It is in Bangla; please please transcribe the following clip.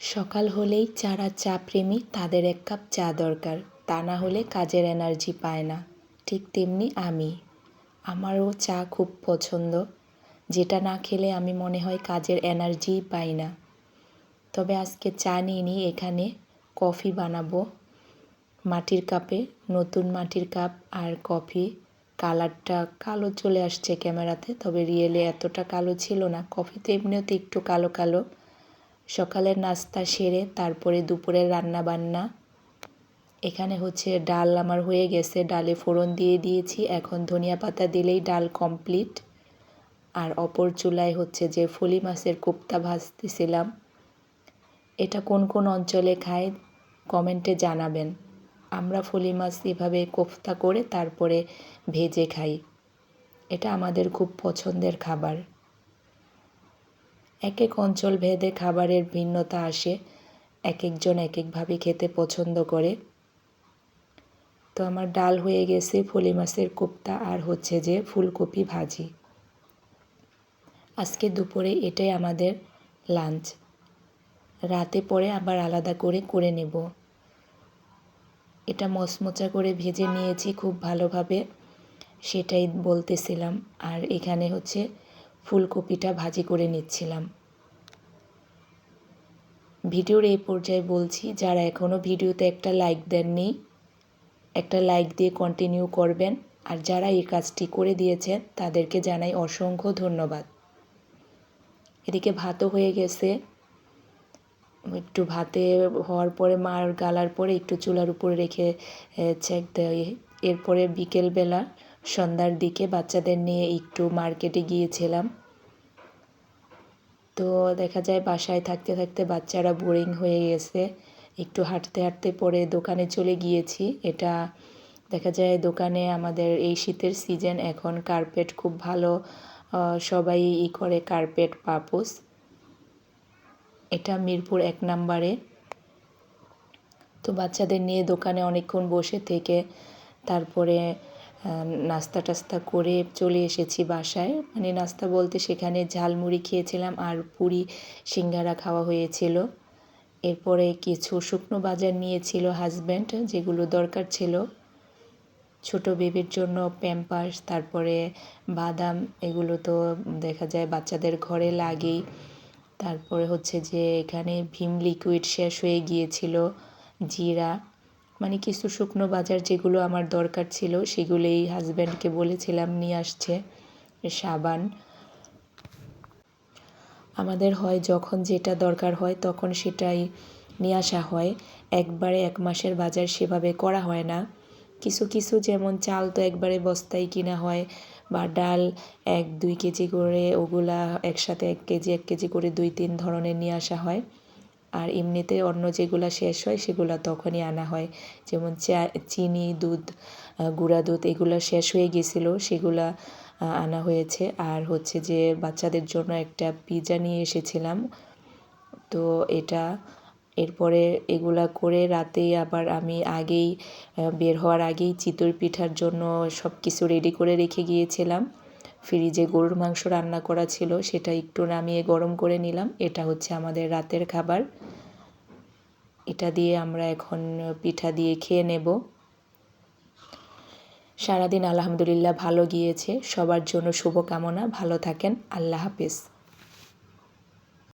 সকাল হলেই যারা চা প্রেমী তাদের এক কাপ চা দরকার, তা না হলে কাজের এনার্জি পায় না। ঠিক তেমনি আমি। আমারও চা খুব পছন্দ। যেটা না খেলে আমি মনে হয় কাজের এনার্জিই পাই না। তবে আজকে চা নিয়ে এখানে কফি বানাবো। মাটির কাপে, নতুন মাটির কাপ আর কফি। কালারটা কালো চলে আসছে ক্যামেরাতে, তবে রিয়েলে এতটা কালো ছিল না। এমনিও তো একটু কালো কালো। সকালের নাস্তা সেরে তারপরে দুপুরের রান্না বান্না এখানে হচ্ছে ডাল আমার হয়ে গেছে, ডালে ফোড়ন দিয়ে দিয়েছি। এখন ধনিয়া পাতা দিলেই ডাল কমপ্লিট। আর অপর চুলায় হচ্ছে যে ফলি মাছের কোপ্তা ভাজতেছিলাম। এটা কোন কোন অঞ্চলে খায় কমেন্টে জানাবেন। আমরা ফলি মাছ এভাবে কোফতা করে তারপরে ভেজে খাই। এটা আমাদের খুব পছন্দের খাবার। এক এক অঞ্চল ভেদে খাবারের ভিন্নতা আসে, এক একজন এক একভাবে খেতে পছন্দ করে। তো আমার ডাল হয়ে গেছে, ফলি মাছের কোপ্তা, আর হচ্ছে যে ফুলকপি ভাজি। আজকে দুপুরে এটাই আমাদের লাঞ্চ। রাতে পরে আবার আলাদা করে করে নেব। এটা মচমচা করে ভেজে নিয়েছি খুব ভালোভাবে, সেটাই বলতেছিলাম। আর এখানে হচ্ছে ফুলকপিটা ভাজি করে নিচ্ছিলাম। ভিডিওর এই পর্যায়ে বলছি, যারা এখনও ভিডিওতে একটা লাইক দেননি, একটা লাইক দিয়ে কন্টিনিউ করবেন। আর যারা এই কাজটি করে দিয়েছেন, তাদেরকে জানাই অসংখ্য ধন্যবাদ। এদিকে ভাতও হয়ে গেছে। একটু ভাতে হওয়ার পরে মার গালার পরে একটু চুলার উপরে রেখে চেক দেয় এরপরে বিকেলবেলা সন্ধ্যার দিকে বাচ্চাদের নিয়ে একটু মার্কেটে গিয়েছিলাম। তো দেখা যায় বাসায় থাকতে থাকতে বাচ্চারা বোরিং হয়ে গেছে। একটু হাঁটতে হাঁটতে পরে দোকানে চলে গিয়েছি। এটা দেখা যায় দোকানে আমাদের এই শীতের সিজন, এখন কার্পেট খুব ভালো সবাই ই করে কার্পেট পাপোস। এটা মিরপুর এক নাম্বারে। তো বাচ্চাদের নিয়ে দোকানে অনেকক্ষণ বসে থেকে তারপরে নাস্তা টাস্তা করে চলে এসেছি বাসায়। মানে নাস্তা বলতে সেখানে ঝালমুড়ি খেয়েছিলাম আর পুরি সিঙ্গারা খাওয়া হয়েছিল। এরপরে কিছু শুকনো বাজার নিয়েছিল হাজব্যান্ড যেগুলো দরকার ছিল। ছোট বেবির জন্য প্যাম্পার্স তারপরে বাদাম, এগুলো তো দেখা যায় বাচ্চাদের ঘরে লাগেই। তারপরে হচ্ছে যে এখানে ভীম লিকুইড শেষ হয়ে গিয়েছিল, জিরা। মানে কিছু শুকনো বাজার যেগুলো আমার দরকার ছিল, সেগুলোই হাজব্যান্ডকে বলেছিলাম, নিয়ে আসছে সাবান। আমাদের হয় যখন যেটা দরকার হয় তখন সেটাই নিয়ে আসা হয়। একবারে এক মাসের বাজার সেভাবে করা হয় না। কিছু কিছু যেমন চাল তো একবারে বস্তায় কিনা হয় বা ডাল এক, দুই কেজি করে, ওগুলা একসাথে এক কেজি এক কেজি করে দুই, তিন ধরনের নিয়ে আসা হয়। আর এমনিতে অন্য যেগুলো শেষ হয়, সেগুলো তখনই আনা হয়। যেমন চা, চিনি, দুধ গুঁড়া দুধ, এগুলো শেষ হয়ে গেছিল, সেগুলা আনা হয়েছে। আর হচ্ছে যে বাচ্চাদের জন্য একটা পিৎজা নিয়ে এসেছিলাম। তো এটা এরপরে এগুলা করে রাতেই আবার আমি আগেই বের হওয়ার আগেই চিতই পিঠার জন্য সব কিছু রেডি করে রেখে গিয়েছিলাম। ফ্রিজে গরুর মাংস রান্না করা ছিল, সেটা একটু নামিয়ে গরম করে নিলাম। এটা হচ্ছে আমাদের রাতের খাবার। এটা দিয়ে আমরা এখন পিঠা দিয়ে খেয়ে নেব। সারাদিন আলহামদুলিল্লাহ ভালো গিয়েছে। সবার জন্য শুভকামনা। ভালো থাকেন। আল্লাহ হাফিজ।